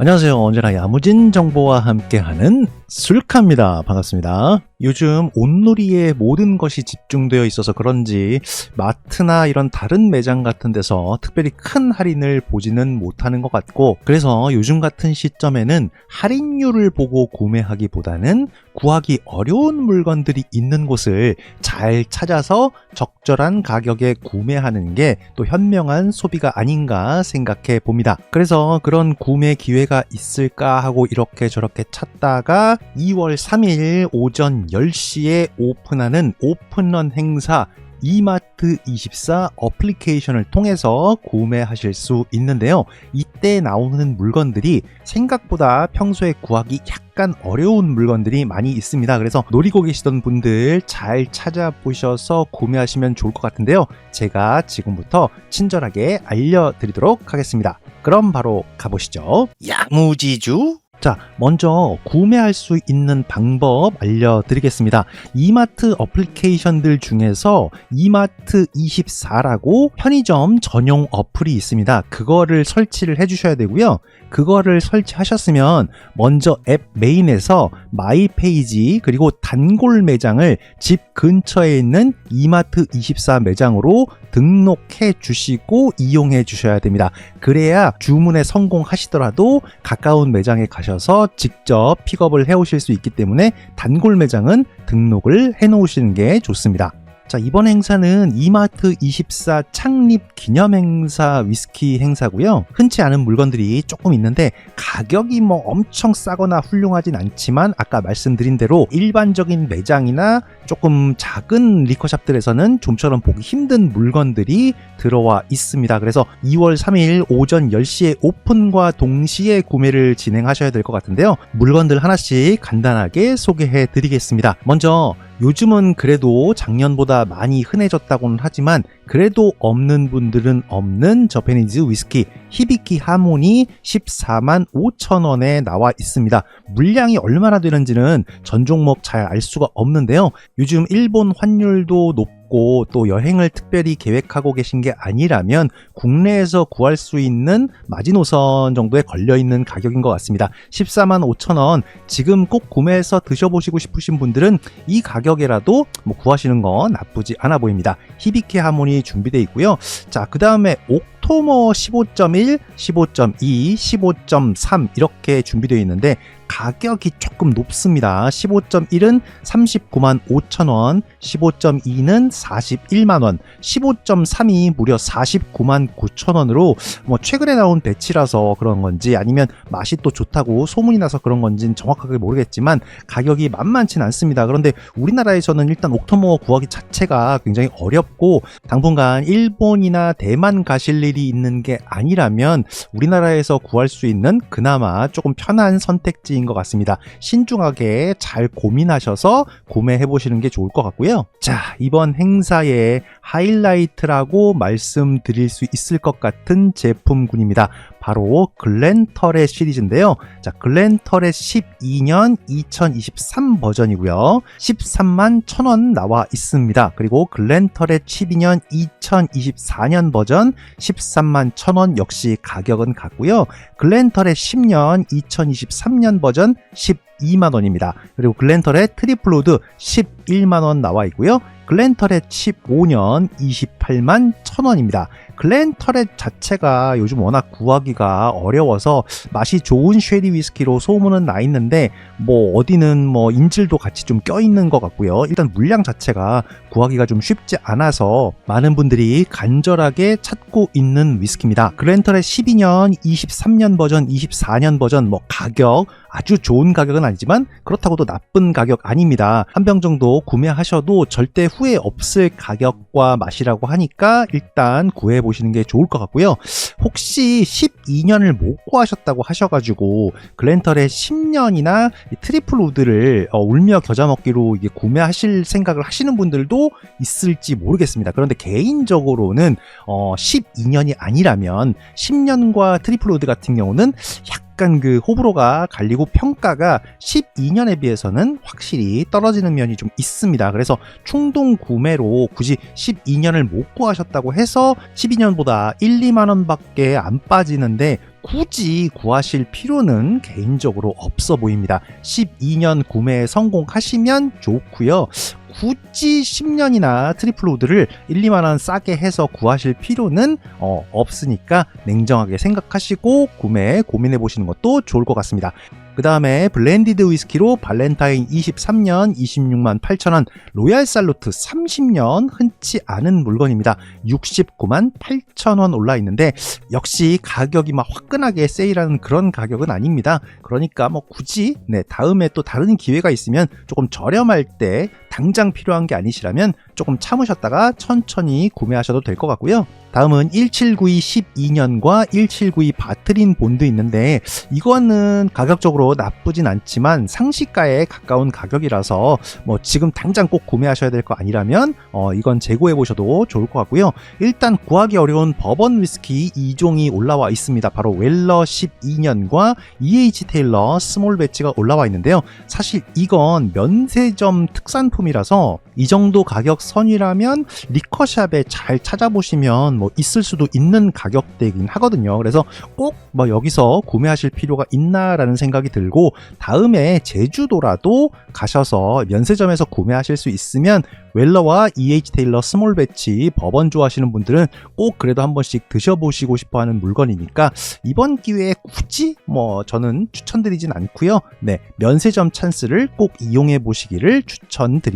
안녕하세요. 언제나 야무진 정보와 함께하는 술카입니다. 반갑습니다. 요즘 온누리에 모든 것이 집중되어 있어서 그런지 마트나 이런 다른 매장 같은 데서 특별히 큰 할인을 보지는 못하는 것 같고 그래서 요즘 같은 시점에는 할인율을 보고 구매하기보다는 구하기 어려운 물건들이 있는 곳을 잘 찾아서 적절한 가격에 구매하는 게 또 현명한 소비가 아닌가 생각해 봅니다. 그래서 그런 구매 기회가 있을까 하고 이렇게 저렇게 찾다가 2월 3일 오전 10시에 오픈하는 오픈런 행사 이마트 24 어플리케이션을 통해서 구매하실 수 있는데요. 이때 나오는 물건들이 생각보다 평소에 구하기 약간 어려운 물건들이 많이 있습니다. 그래서 노리고 계시던 분들 잘 찾아보셔서 구매하시면 좋을 것 같은데요. 제가 지금부터 친절하게 알려드리도록 하겠습니다. 그럼 바로 가보시죠. 야무지주 자, 먼저 구매할 수 있는 방법 알려드리겠습니다. 이마트 어플리케이션들 중에서 이마트 24라고 편의점 전용 어플이 있습니다. 그거를 설치를 해주셔야 되고요. 그거를 설치하셨으면 먼저 앱 메인에서 마이 페이지 그리고 단골 매장을 집 근처에 있는 이마트 24 매장으로 등록해 주시고 이용해 주셔야 됩니다. 그래야 주문에 성공하시더라도 가까운 매장에 가셔서 직접 픽업을 해 오실 수 있기 때문에 단골 매장은 등록을 해 놓으시는 게 좋습니다. 자, 이번 행사는 이마트 24 창립 기념 행사 위스키 행사고요. 흔치 않은 물건들이 조금 있는데 가격이 뭐 엄청 싸거나 훌륭하진 않지만 아까 말씀드린 대로 일반적인 매장이나 조금 작은 리커샵들에서는 좀처럼 보기 힘든 물건들이 들어와 있습니다. 그래서 2월 3일 오전 10시에 오픈과 동시에 구매를 진행하셔야 될 것 같은데요. 물건들 하나씩 간단하게 소개해 드리겠습니다. 먼저 요즘은 그래도 작년보다 많이 흔해졌다고는 하지만 그래도 없는 분들은 없는 저페니즈 위스키 히비키 하모니 14만 5천 원에 나와 있습니다. 물량이 얼마나 되는지는 전 종목 잘 알 수가 없는데요. 요즘 일본 환율도 높고 또 여행을 특별히 계획하고 계신 게 아니라면 국내에서 구할 수 있는 마지노선 정도에 걸려 있는 가격인 것 같습니다. 14만 5천 원 지금 꼭 구매해서 드셔보시고 싶으신 분들은 이 가격에라도 뭐 구하시는 건 나쁘지 않아 보입니다. 히비키 하모니 준비되어 있고요. 자, 그 다음에 옥토머 15.1, 15.2, 15.3 이렇게 준비되어 있는데 가격이 조금 높습니다. 15.1은 39만 5천 원, 15.2는 41만 원, 15.3이 무려 49만 9천 원으로 뭐 최근에 나온 배치라서 그런 건지 아니면 맛이 또 좋다고 소문이 나서 그런 건지는 정확하게 모르겠지만 가격이 만만치는 않습니다. 그런데 우리나라에서는 일단 옥토머 구하기 자체가 굉장히 어렵고 당분간 일본이나 대만 가실 일이 있는 게 아니라면 우리나라에서 구할 수 있는 그나마 조금 편한 선택지인 것 같습니다. 신중하게 잘 고민하셔서 구매해 보시는 게 좋을 것 같고요. 자, 이번 행사의 하이라이트라고 말씀드릴 수 있을 것 같은 제품군입니다. 바로 글렌터렛 시리즈인데요. 자, 글렌터렛 12년 2023 버전이고요. 13만 1000원 나와 있습니다. 그리고 글렌터렛 12년 2024년 버전 13만 1000원 역시 가격은 같고요. 글렌터렛 10년 2023년 버전 12만 원입니다. 그리고 글렌터렛 트리플로드 11만 원 나와 있고요. 글렌터렛 15년 28만 1000원입니다. 글렌터렛 자체가 요즘 워낙 구하기가 어려워서 맛이 좋은 쉐리 위스키로 소문은 나 있는데 뭐 어디는 뭐 인질도 같이 좀 껴있는 것 같고요. 일단 물량 자체가 구하기가 좀 쉽지 않아서 많은 분들이 간절하게 찾고 있는 위스키입니다. 글렌터렛 12년, 23년 버전, 24년 버전 뭐 가격 아주 좋은 가격은 아니지만 그렇다고도 나쁜 가격 아닙니다. 한 병 정도 구매하셔도 절대 후회 없을 가격과 맛이라고 하니까 일단 구해 보 시는 게 좋을 것 같고요. 혹시 12년을 못 구하셨다고 하셔가지고 글렌털의 10년이나 트리플 우드를 어, 울며 겨자 먹기로 이게 구매하실 생각을 하시는 분들도 있을지 모르겠습니다. 그런데 개인적으로는 어, 12년이 아니라면 10년과 트리플 우드 같은 경우는 약 약간 그 호불호가 갈리고 평가가 12년에 비해서는 확실히 떨어지는 면이 좀 있습니다. 그래서 충동 구매로 굳이 12년을 못 구하셨다고 해서 12년보다 1, 2만 원밖에 안 빠지는데 굳이 구하실 필요는 개인적으로 없어 보입니다. 12년 구매 성공하시면 좋고요. 굳이 10년이나 트리플 우드를 1, 2만 원 싸게 해서 구하실 필요는 어, 없으니까 냉정하게 생각하시고 구매 고민해 보시는 것도 좋을 것 같습니다. 그 다음에 블렌디드 위스키로 발렌타인 23년 26만 8천원, 로얄 살루트 30년 흔치 않은 물건입니다. 69만 8천원 올라 있는데 역시 가격이 막 화끈하게 세일하는 그런 가격은 아닙니다. 그러니까 뭐 굳이 네 다음에 또 다른 기회가 있으면 조금 저렴할 때 당장 필요한 게 아니시라면 조금 참으셨다가 천천히 구매하셔도 될 것 같고요. 다음은 1792 12년과 1792 바트린 본드 있는데 이거는 가격적으로 나쁘진 않지만 상시가에 가까운 가격이라서 뭐 지금 당장 꼭 구매하셔야 될 거 아니라면 어 이건 재고해 보셔도 좋을 것 같고요. 일단 구하기 어려운 버번 위스키 2종이 올라와 있습니다. 바로 웰러 12년과 EH 테일러 스몰 배치가 올라와 있는데요. 사실 이건 면세점 특산품 이라서 이 정도 가격 선이라면 리커샵에 잘 찾아보시면 뭐 있을 수도 있는 가격대이긴 하거든요. 그래서 꼭 뭐 여기서 구매하실 필요가 있나라는 생각이 들고 다음에 제주도라도 가셔서 면세점에서 구매하실 수 있으면 웰러와 EH 테일러 스몰 배치 버번 좋아하시는 분들은 꼭 그래도 한 번씩 드셔보시고 싶어 하는 물건이니까 이번 기회에 굳이 뭐 저는 추천드리진 않고요. 네, 면세점 찬스를 꼭 이용해 보시기를 추천드립니다.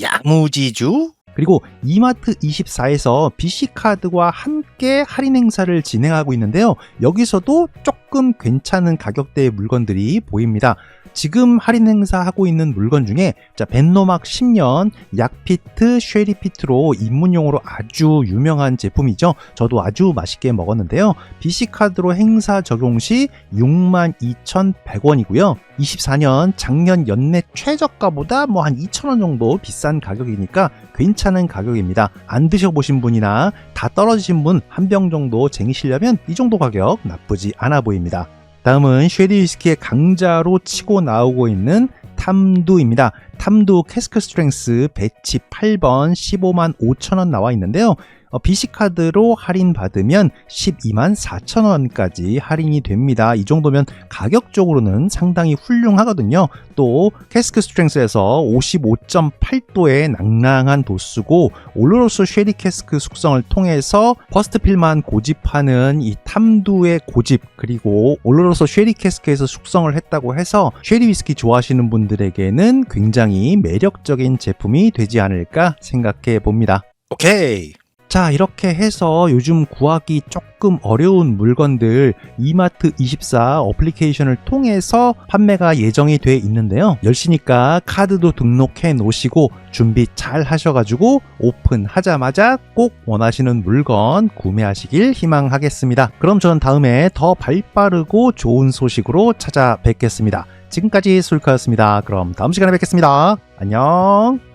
야무지주 그리고 이마트 24에서 BC카드와 함께 할인 행사를 진행하고 있는데요. 여기서도 조금 괜찮은 가격대의 물건들이 보입니다. 지금 할인 행사하고 있는 물건 중에 자 벤노막 10년 약피트 쉐리피트로 입문용으로 아주 유명한 제품이죠. 저도 아주 맛있게 먹었는데요. BC카드로 행사 적용 시 62,100원이고요. 24년 작년 연내 최저가보다 뭐 한 2,000원 정도 비싼 가격이니까 괜찮은 가격입니다. 안 드셔보신 분이나 다 떨어지신 분 한 병 정도 쟁이시려면 이 정도 가격 나쁘지 않아 보입니다. 다음은 쉐리 위스키의 강자로 치고 나오고 있는 탐두입니다. 탐두 캐스크 스트렝스 배치 8번 15만 5천원 나와 있는데요. 어, BC카드로 할인 받으면 12만 4천원까지 할인이 됩니다. 이 정도면 가격적으로는 상당히 훌륭하거든요. 또 캐스크 스트렝스에서 55.8도의 낭낭한 도수고 올로로스 쉐리 캐스크 숙성을 통해서 퍼스트 필만 고집하는 이 탐두의 고집 그리고 올로로스 쉐리 캐스크에서 숙성을 했다고 해서 쉐리 위스키 좋아하시는 분들에게는 굉장히 매력적인 제품이 되지 않을까 생각해 봅니다. 오케이. 자, 이렇게 해서 요즘 구하기 조금 어려운 물건들 이마트 24 어플리케이션을 통해서 판매가 예정이 돼 있는데요. 열시니까 카드도 등록해 놓으시고 준비 잘 하셔가지고 오픈하자마자 꼭 원하시는 물건 구매하시길 희망하겠습니다. 그럼 저는 다음에 더 발 빠르고 좋은 소식으로 찾아뵙겠습니다. 지금까지 술카였습니다. 그럼 다음 시간에 뵙겠습니다. 안녕.